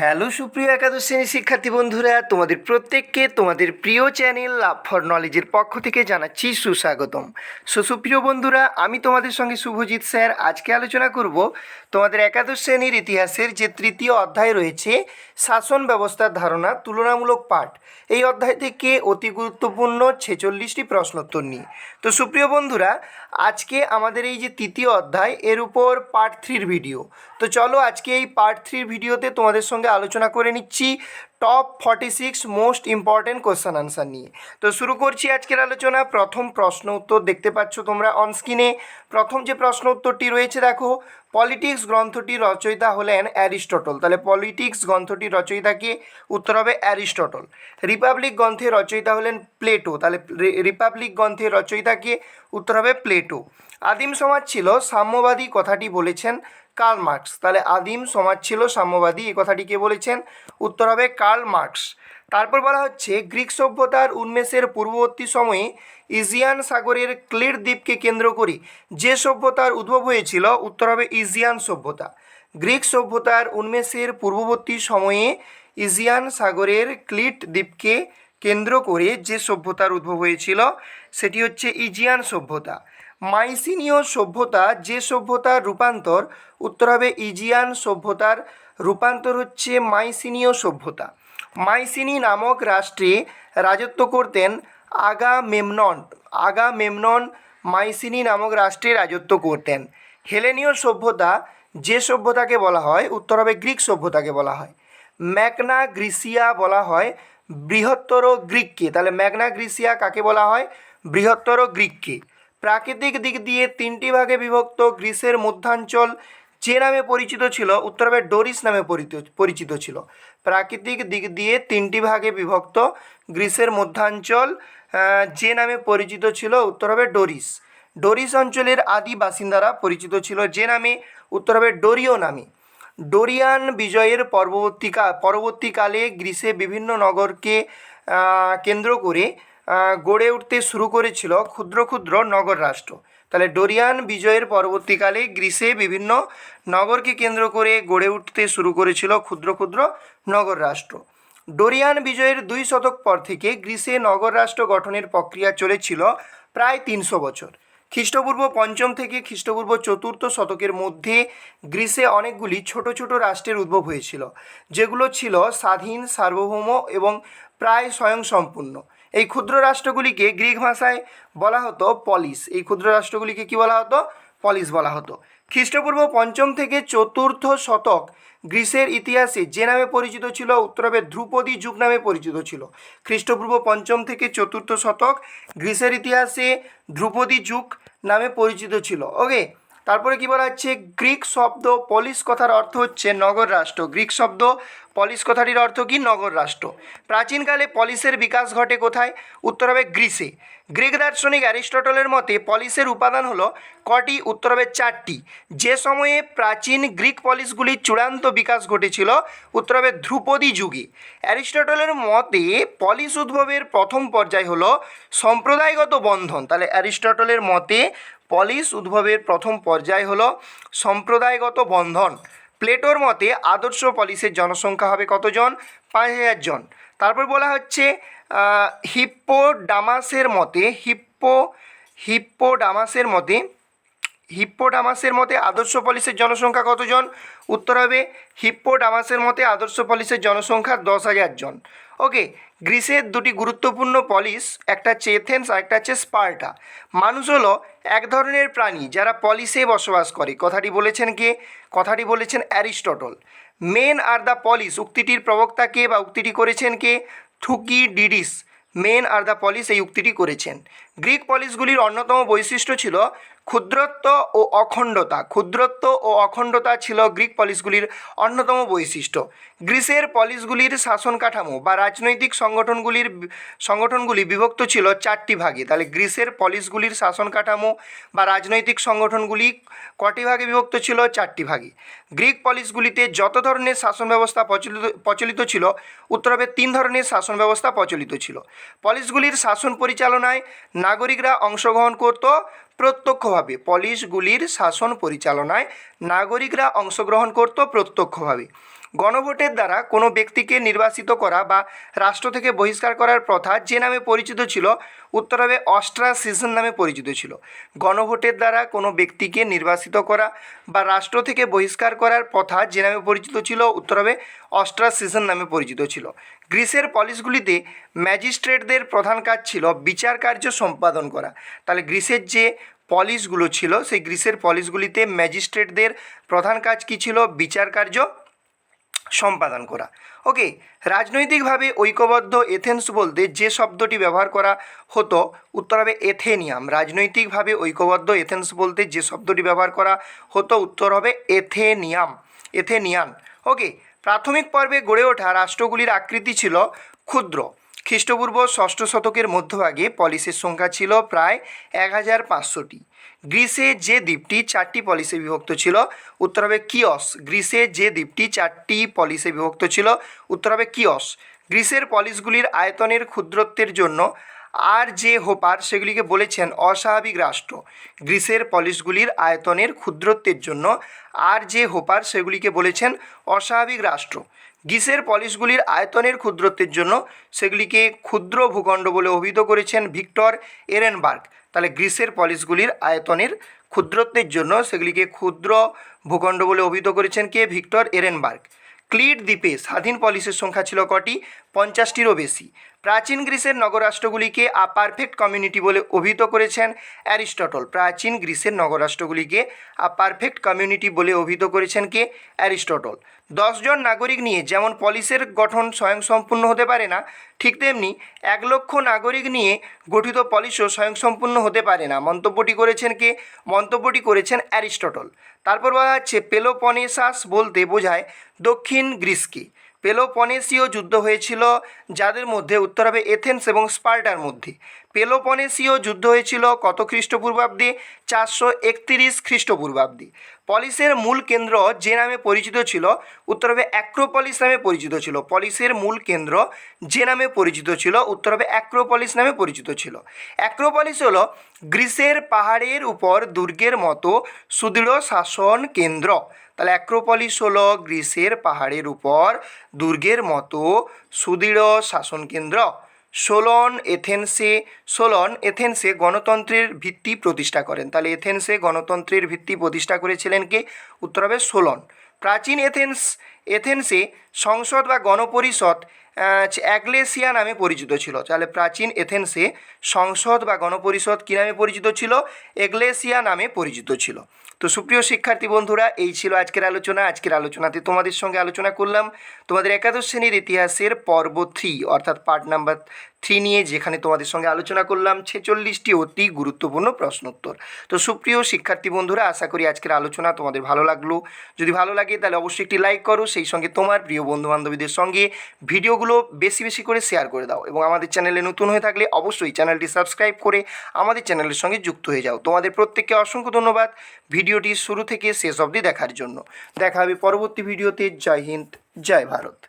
Hello সুপ্রিয় একাদশ শ্রেণির শিক্ষার্থী বন্ধুরা, তোমাদের প্রত্যেককে তোমাদের প্রিয় চ্যানেল লাভ ফর নলেজের পক্ষ থেকে জানাচ্ছি সুস্বাগতম। সো সুপ্রিয় বন্ধুরা, আমি তোমাদের সঙ্গে শুভজিৎ স্যার, আজকে আলোচনা করব তোমাদের একাদশ শ্রেণির ইতিহাসের যে তৃতীয় অধ্যায় রয়েছে, শাসন ব্যবস্থার ধারণা তুলনামূলক পাঠ। এই অধ্যায় থেকে অতি গুরুত্বপূর্ণ ছেচল্লিশটি প্রশ্নোত্তর নিয়ে তো, সুপ্রিয় বন্ধুরা, আজকে আমাদের এই যে তৃতীয় অধ্যায়, এর উপর পার্ট থ্রির ভিডিও। তো, চলো আজকে এই পার্ট থ্রির ভিডিওতে তোমাদের সঙ্গে আলোচনা করে নিচ্ছি। Top forty six most important question answer নিয়ে। তো শুরু করছি আজকের আলোচনা। প্রথম প্রশ্ন উত্তর দেখতে পাচ্ছ তোমরা অনস্ক্রিনে প্রথম যে প্রশ্ন উত্তরটি রয়েছে দেখো পলিটিক্স গ্রন্থটির রচয়িতা হলেন অ্যারিস্টটল। তাহলে পলিটিক্স গ্রন্থটির রচয়িতাকে উত্তর হবে অ্যারিস্টটল। রিপাবলিক গ্রন্থের রচয়িতা হলেন প্লেটো। তাহলে রিপাবলিক গ্রন্থের রচয়িতাকে উত্তর হবে প্লেটো। আদিম সমাজ ছিল সাম্যবাদী কথাটি বলেছেন। Karl Marx. তাহলে আদিম সমাজ ছিল সাম্যবাদী, এই কথাটি কে বলেছেন? উত্তর হবে কার্ল মার্কস। তারপর বলা হচ্ছে, গ্রিক সভ্যতার উন্মেষের পূর্ববর্তী সময়ে ইজিয়ান সাগরের ক্লির দ্বীপকে কেন্দ্র করে যে সভ্যতার উদ্ভব হয়েছিল, উত্তর হবে ইজিয়ান সভ্যতা। গ্রিক সভ্যতার উন্মেষের পূর্ববর্তী সময়ে ইজিয়ান সাগরের ক্লিট দ্বীপকে কেন্দ্র করে যে সভ্যতার উদ্ভব হয়েছিল, সেটি হচ্ছে ইজিয়ান সভ্যতা। মাইসিনীয় সভ্যতা, যে সভ্যতার রূপান্তর উত্তর হবে ইজিয়ান সভ্যতার রূপান্তর হচ্ছে মাইসিনীয় সভ্যতা। মাইসিনি নামক রাষ্ট্রে রাজত্ব করতেন আগা মেমনন আগা মেমনন মাইসিনি নামক রাষ্ট্রে রাজত্ব করতেন। হেলেনীয় সভ্যতা, যে সভ্যতাকে বলা হয় উত্তর হবে গ্রিক সভ্যতাকে বলা হয়। ম্যাগনা গ্রিসিয়া বলা হয় বৃহত্তর গ্রিককে। তাহলে ম্যাগনা গ্রিসিয়া কাকে বলা হয়? বৃহত্তর গ্রিককে। প্রাকৃতিক দিক দিয়ে তিনটি ভাগে বিভক্ত গ্রিসের মধ্যাঞ্চল যে নামে পরিচিত ছিল, উত্তর হবে ডোরিস নামে পরিচিত- ছিল। প্রাকৃতিক দিক দিয়ে তিনটি ভাগে বিভক্ত গ্রিসের মধ্যাঞ্চল যে নামে পরিচিত ছিল, উত্তর হবে ডোরিস। ডোরিস অঞ্চলের আদি বাসিন্দারা পরিচিত ছিল যে নামে, উত্তর হবে ডোরিও নামে। ডোরিয়ান বিজয়ের পরবর্তীকা, পরবর্তীকালে গ্রিসে বিভিন্ন নগরকে কেন্দ্র করে গড়ে উঠতে শুরু করেছিল ক্ষুদ্র ক্ষুদ্র নগর রাষ্ট্র। তাহলে ডোরিয়ান বিজয়ের পরবর্তীকালে গ্রিসে বিভিন্ন নগরকে কেন্দ্র করে গড়ে উঠতে শুরু করেছিল ক্ষুদ্র ক্ষুদ্র নগর রাষ্ট্র। ডোরিয়ান বিজয়ের দুই শতক পর থেকে গ্রিসে নগর রাষ্ট্র গঠনের প্রক্রিয়া চলেছিল প্রায় তিনশো বছর। খ্রিস্টপূর্ব পঞ্চম থেকে খ্রিস্টপূর্ব চতুর্থ শতকের মধ্যে গ্রিসে অনেকগুলি ছোট ছোট রাষ্ট্রের উদ্ভব হয়েছিল, যেগুলো ছিল স্বাধীন, সার্বভৌম এবং প্রায় স্বয়ংসম্পূর্ণ। এই ক্ষুদ্র রাষ্ট্রগুলিকে গ্রিক ভাষায় বলা হতো পলিস এই ক্ষুদ্র রাষ্ট্রগুলিকে কি বলা হতো? পলিস বলা হতো। খ্রিস্টপূর্ব পঞ্চম থেকে চতুর্থ শতক গ্রিসের ইতিহাসে যে নামে পরিচিত ছিল, উত্তরবে ধ্রুপদী যুগ নামে পরিচিত ছিল। খ্রিস্টপূর্ব পঞ্চম থেকে চতুর্থ শতক গ্রিসের ইতিহাসে ধ্রুপদী যুগ নামে পরিচিত ছিল। ওকে তারপরে কি বলা হচ্ছে? গ্রিক শব্দ পলিস কথার অর্থ হচ্ছে নগর রাষ্ট্র। গ্রিক শব্দ পলিস কথাটির অর্থ কি? নগর রাষ্ট্র। প্রাচীনকালে পলিসের বিকাশ ঘটে কোথায়? উত্তর হবে গ্রিসে। গ্রিক দার্শনিক অ্যারিস্টটলের মতে পলিসের উপাদান হলো কটি? উত্তর হবে চারটি। যে সময়ে প্রাচীন গ্রিক পলিসগুলির চূড়ান্ত বিকাশ ঘটেছিল, উত্তর হবে ধ্রুপদী যুগে। অ্যারিস্টটলের মতে পলিস উদ্ভবের প্রথম পর্যায় হলো সম্প্রদায়গত বন্ধন। তাহলে অ্যারিস্টটলের মতে পলিস উদ্ভবের প্রথম পর্যায় হল সম্প্রদায়গত বন্ধন। প্লেটোর মতে আদর্শ পলিসের জনসংখ্যা হবে কতজন? পাঁচ হাজার জন। তারপর বলা হচ্ছে হিপ্পো ডামাসের মতে, হিপ্পো হিপ্পো ডামাসের মতে হিপ্পোডামাসের মতে আদর্শ পলিসের জনসংখ্যা কতজন? উত্তর হবে, হিপ্পোডামাসের মতে আদর্শ পলিসের জনসংখ্যা দশ হাজার জন। ওকে, গ্রিসের দুটি গুরুত্বপূর্ণ পলিস, একটা হচ্ছে এথেন্স আর একটা হচ্ছে স্পার্টা। মানুষ হলো এক ধরনের প্রাণী যারা পলিসে বসবাস করে। কথাটি বলেছেন কে? কথাটি বলেছেন Aristotle. Men are the polis, উক্তিটির প্রবক্তা কে বা উক্তিটি করেছেন কে? থুকি ডিডিস মেন আর দ্য পলিস এই উক্তিটি করেছেন। গ্রিক পলিসগুলির অন্যতম বৈশিষ্ট্য ছিল ক্ষুদ্রত্ব ও অখণ্ডতা। ক্ষুদ্রত্ব ও অখণ্ডতা ছিল গ্রিক পলিসগুলির অন্যতম বৈশিষ্ট্য। গ্রিসের পলিসগুলির শাসন কাঠামো বা রাজনৈতিক সংগঠনগুলির সংগঠনগুলি বিভক্ত ছিল চারটি ভাগে। তাহলে গ্রিসের পলিসগুলির শাসন কাঠামো বা রাজনৈতিক সংগঠনগুলি কটি ভাগে বিভক্ত ছিল? চারটি ভাগে। গ্রিক পলিসগুলিতে যত ধরনের শাসন ব্যবস্থা প্রচলিত প্রচলিত ছিল উত্তরবে তিন ধরনের শাসন ব্যবস্থা প্রচলিত ছিল। পলিসগুলির শাসন পরিচালনায় নাগরিকরা অংশগ্রহণ করত প্রত্যক্ষভাবে পলিশগুলির শাসন পরিচালনায় নাগরিকরা অংশগ্রহণ করত প্রত্যক্ষভাবে। গণভোটের দ্বারা কোনো ব্যক্তিকে নির্বাচিত করা বা রাষ্ট্র থেকে বহিষ্কার করার প্রথা যে নামে পরিচিত ছিল উত্তর হবে অস্ট্রাসিজন নামে পরিচিত ছিল। গণভোটের দ্বারা কোনো ব্যক্তিকে নির্বাচিত করা বা রাষ্ট্র থেকে বহিষ্কার করার প্রথা যে নামে পরিচিত ছিল উত্তর হবে অস্ট্রাসিজন নামে পরিচিত ছিল। গ্রিসের পলিসগুলিতে ম্যাজিস্ট্রেটদের প্রধান কাজ ছিল বিচার কার্য সম্পাদন করা। তাহলে গ্রিসের যে পলিশগুলো ছিল, সেই গ্রিসের পলিশগুলিতে ম্যাজিস্ট্রেটদের প্রধান কাজ কী ছিল? বিচার কার্য সম্পাদন করা। ওকে রাজনৈতিকভাবে ঐক্যবদ্ধ এথেন্স বলতে যে শব্দটি ব্যবহার করা হতো, উত্তর হবে এথেনিয়াম রাজনৈতিকভাবে ঐক্যবদ্ধ এথেন্স বলতে যে শব্দটি ব্যবহার করা হতো, উত্তর হবে এথেনিয়াম এথেনিয়ান ওকে প্রাথমিক পর্বে গড়ে ওঠা রাষ্ট্রগুলির আকৃতি ছিল ক্ষুদ্র। খ্রিস্টপূর্ব ষষ্ঠ শতকের মধ্যভাগে পলিসের সংখ্যা ছিল প্রায় এক হাজার পাঁচশোটি। গ্রিসে যে দ্বীপটি চারটি পলিসে বিভক্ত ছিল, উত্তর হবে কিয়স। গ্রিসে যে দ্বীপটি চারটি পলিসে বিভক্ত ছিল, উত্তর হবে কিয়স। গ্রিসের পলিসগুলির আয়তনের ক্ষুদ্রত্বের জন্য আর যে হোপার সেগুলিকে বলেছেন অস্বাভাবিক রাষ্ট্র। গ্রিসের পলিসগুলির আয়তনের ক্ষুদ্রত্বের জন্য আর যে হোপার সেগুলিকে বলেছেন অস্বাভাবিক রাষ্ট্র। গ্রিসের পলিশগুলির আয়তনের ক্ষুদ্রত্বের জন্য সেগুলিকে ক্ষুদ্র ভূখণ্ড বলে অভিহিত করেছেন ভিক্টর এরেনবার্গ। তাহলে গ্রিসের পলিশগুলির আয়তনের ক্ষুদ্রত্বের জন্য সেগুলিকে ক্ষুদ্র ভূখণ্ড বলে অভিহিত করেছেন কে? ভিক্টর এরেনবার্গ। ক্লিট দ্বীপে স্বাধীন পলিশের সংখ্যা ছিল কটি? পঞ্চাশটিরও বেশি। প্রাচীন গ্রিসের নগরাষ্ট্রগুলিকে আ পারফেক্ট কমিউনিটি বলে অভিহিত করেছেন অ্যারিস্টটল। প্রাচীন গ্রিসের নগরাষ্ট্রগুলিকে আ পারফেক্ট কমিউনিটি বলে অভিহিত করেছেন কে? অ্যারিস্টটল। দশজন নাগরিক নিয়ে যেমন পলিসের গঠন স্বয়ংসম্পূর্ণ হতে পারে না, ঠিক তেমনি এক লক্ষ নাগরিক নিয়ে গঠিত পলিসও স্বয়ংসম্পূর্ণ হতে পারে না, মন্তব্যটি করেছেন কে? মন্তব্যটি করেছেন অ্যারিস্টটল। তারপর বলা হচ্ছে পেলোপনেসাস বলতে বোঝায় দক্ষিণ গ্রিসকে। পেলোপনেসীয় যুদ্ধ হয়েছিল যাদের মধ্যে উত্তর হবে এথেন্স এবং স্পার্টার মধ্যে। পেলোপনেসীয় যুদ্ধ হয়েছিল কত খ্রিস্টপূর্বাব্দে? চারশো একতিরিশ খ্রিস্টপূর্বাব্দে। পলিসের মূল কেন্দ্র যে নামে পরিচিত ছিল, উত্তর হবে অ্যাক্রোপলিস নামে পরিচিত ছিল। পলিসের মূল কেন্দ্র যে নামে পরিচিত ছিল, উত্তর হবে অ্যাক্রোপলিস নামে পরিচিত ছিল। অ্যাক্রোপলিস হলো গ্রিসের পাহাড়ের উপর দুর্গের মতো সুদৃঢ় শাসন কেন্দ্র। তাহলে অ্যাক্রোপলিস হলো গ্রিসের পাহাড়ের উপর দুর্গের মতো সুদৃঢ় শাসন কেন্দ্র। সোলন, এথেন্সে সোলন, এথেন্সে গণতন্ত্রের ভিত্তি প্রতিষ্ঠা করেন। তাহলে এথেন্সে গণতন্ত্রের ভিত্তি প্রতিষ্ঠা করেছিলেন কে? উত্তর হবে সোলন। প্রাচীন এথেন্স, এথেন্সে সংসদ বা গণপরিষদ অ্যাগ্লেসিয়া নামে পরিচিত ছিল। তাহলে প্রাচীন এথেন্সে সংসদ বা গণপরিষদ কী নামে পরিচিত ছিল? এগ্লেসিয়া নামে পরিচিত ছিল। তো সুপ্রিয় শিক্ষার্থী বন্ধুরা, এই ছিল আজকের আলোচনা। আজকের আলোচনাতে তোমাদের সঙ্গে আলোচনা করলাম। তোমাদের একাদশ শ্রেণির ইতিহাসের পর্ব থ্রি অর্থাৎ পার্ট নাম্বার থ্রি নিয়ে যেখানে তোমাদের সঙ্গে আলোচনা করলাম, ছেচল্লিশটি অতি গুরুত্বপূর্ণ প্রশ্নোত্তর। তো সুপ্রিয় শিক্ষার্থী বন্ধুরা, আশা করি আজকের আলোচনা তোমাদের ভালো লাগল। যদি ভালো লাগে, তাহলে অবশ্যই একটি লাইক করো, সেই সঙ্গে তোমার প্রিয় বন্ধু বান্ধবীদের সঙ্গে ভিডিওগুলো বেশি বেশি করে শেয়ার করে দাও এবং আমাদের চ্যানেলে নতুন হয়ে থাকলে অবশ্যই চ্যানেলটি সাবস্ক্রাইব করে আমাদের চ্যানেলের সঙ্গে যুক্ত হয়ে যাও। তোমাদের প্রত্যেককে অসংখ্য ধন্যবাদ ভিডিওটি শুরু থেকে শেষ অবধি দেখার জন্য। দেখা হবে পরবর্তী ভিডিওতে। জয় হিন্দ, জয় ভারত।